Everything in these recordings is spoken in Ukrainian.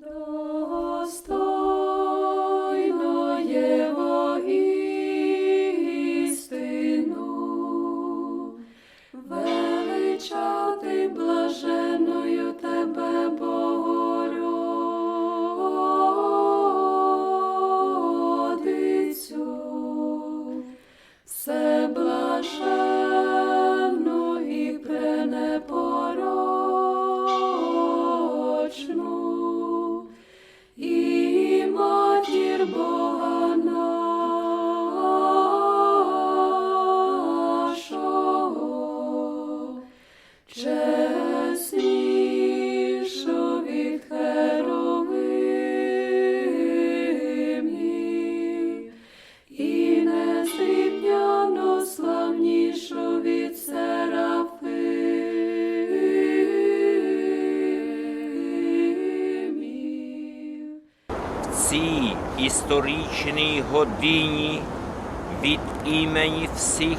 Достойно цій історичній годині від імені всіх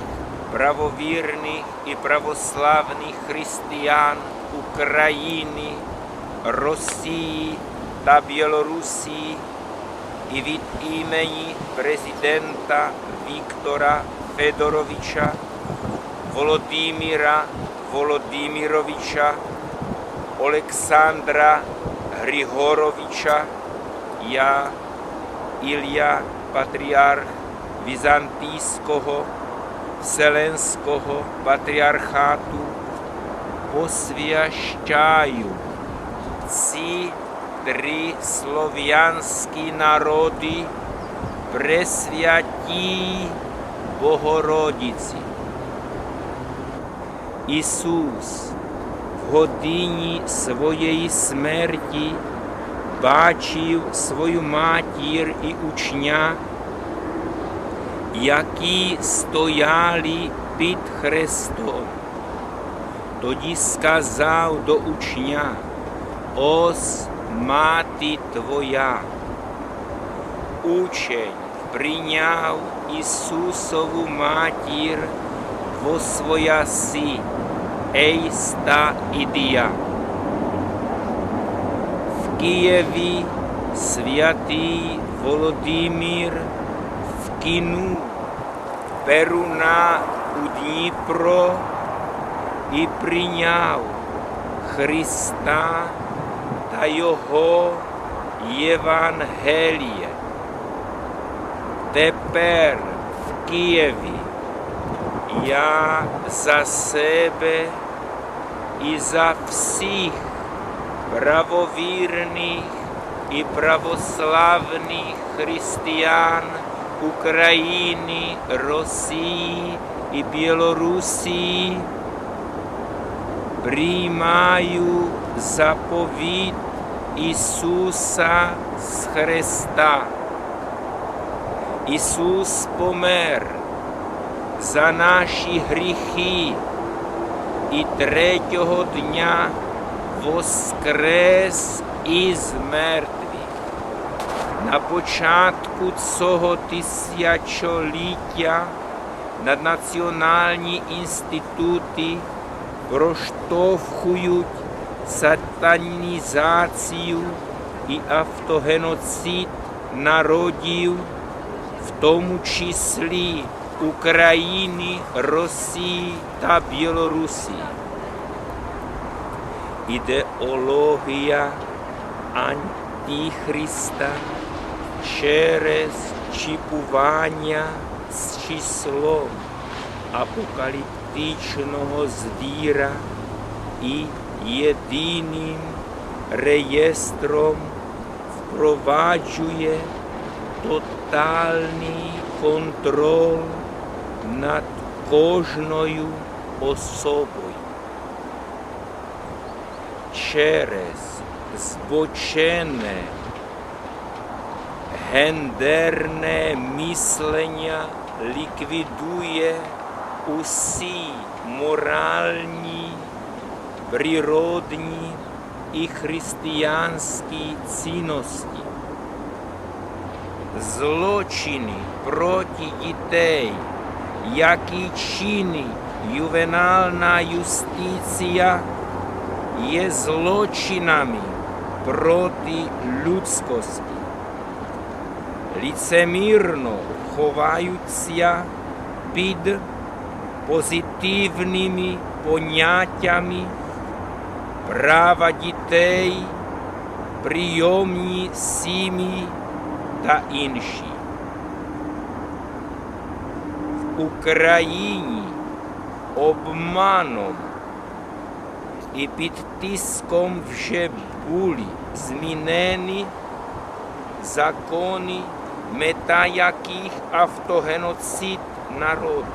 правовірних і православних християн України, Росії та Білорусі і від імені президента Віктора Федоровича, Володимира Володимировича, Олександра Григоровича, я, Ілля Патріарх Візантійського Вселенського патріархату, посвящаю ці три слов'янські народи Пресвятій Богородиці. Ісус в годині своєї смерті бачив свою матір і учня, які стояли під Христом. Тоді сказав до учня, ось мати твоя. Учень прийняв Ісусову матір во свояси, ейста ідія. В Києві святий Володимир вкинув Перуна у Дніпро і прийняв Христа та Його Євангеліє. Тепер в Києві я за себе і за всіх правовірних і православних християн України, Росії і Білорусі приймаю заповіт Ісуса з Христа. Ісус помер за наші гріхи і третього дня воскрес із мертвих. На початку цього тисячоліття наднаціональні інститути проштовхують сатанізацію і автогеноцид народів, в тому числі України, Росії та Білорусі. Ідеологія Антихриста через чіпування з числом апокаліптичного звіра і єдиним реєстром впроваджує тотальний контроль над кожною особою. Через збочене гендерне мислення ліквідує усі моральні, природні і християнські цінності. Злочини проти дітей, які чинить ювенальна юстиція, є злочинами проти людськості. Ліцемірно ховаються під позитивними поняттями права дітей, прийомні сім'ї та інші. В Україні обманом і під тиском вже були змінені закони, мета яких автогеноцид народу.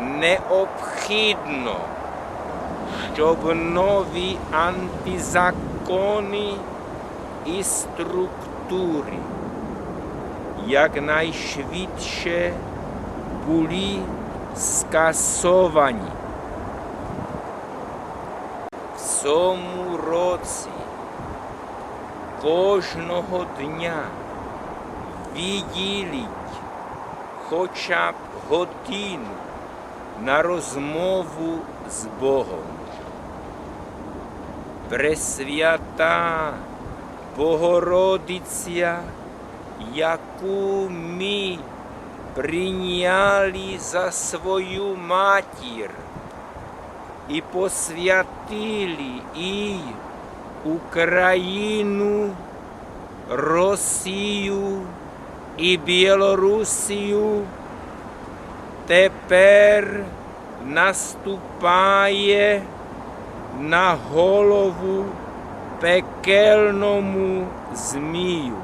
Необхідно, щоб нові антизакони і структури якнайшвидше були скасовані. В цьому році кожного дня виділіть хоча б годину на розмову з Богом. Пресвята Богородиця, яку ми прийняли за свою матір і посвятили і Україну, Росію і Білорусію, тепер наступає на голову пекельному змію.